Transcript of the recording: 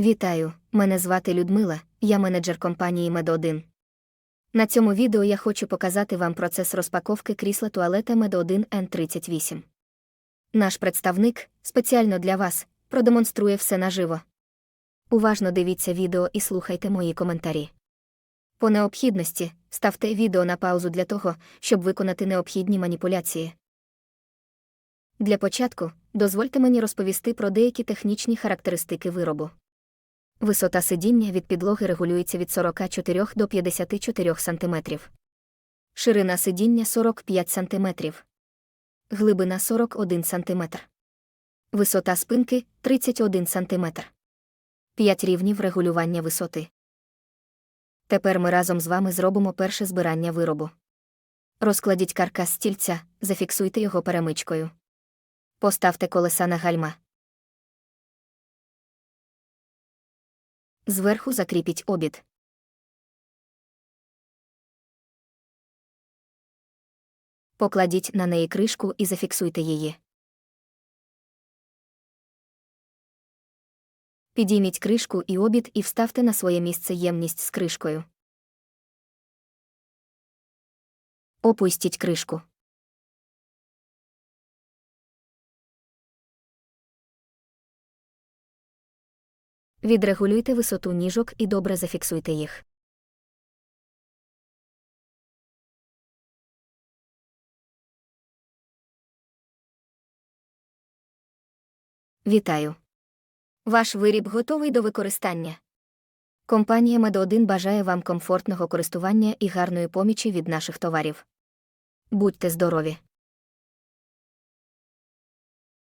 Вітаю, мене звати Людмила, я менеджер компанії Мед1. На цьому відео я хочу показати вам процес розпаковки крісла туалета Мед1 N38. Наш представник, спеціально для вас, продемонструє все наживо. Уважно дивіться відео і слухайте мої коментарі. По необхідності ставте відео на паузу для того, щоб виконати необхідні маніпуляції. Для початку дозвольте мені розповісти про деякі технічні характеристики виробу. Висота сидіння від підлоги регулюється від 44 до 54 см. Ширина сидіння 45 см. Глибина 41 см. Висота спинки 31 см. 5 рівнів регулювання висоти. Тепер ми разом з вами зробимо перше збирання виробу. Розкладіть каркас стільця, зафіксуйте його перемичкою. Поставте колеса на гальма. Зверху закріпіть обід. Покладіть на неї кришку і зафіксуйте її. Підійміть кришку і обід і вставте на своє місце ємність з кришкою. Опустіть кришку. Відрегулюйте висоту ніжок і добре зафіксуйте їх. Вітаю! Ваш виріб готовий до використання. Компанія Мед1 бажає вам комфортного користування і гарної помічі від наших товарів. Будьте здорові!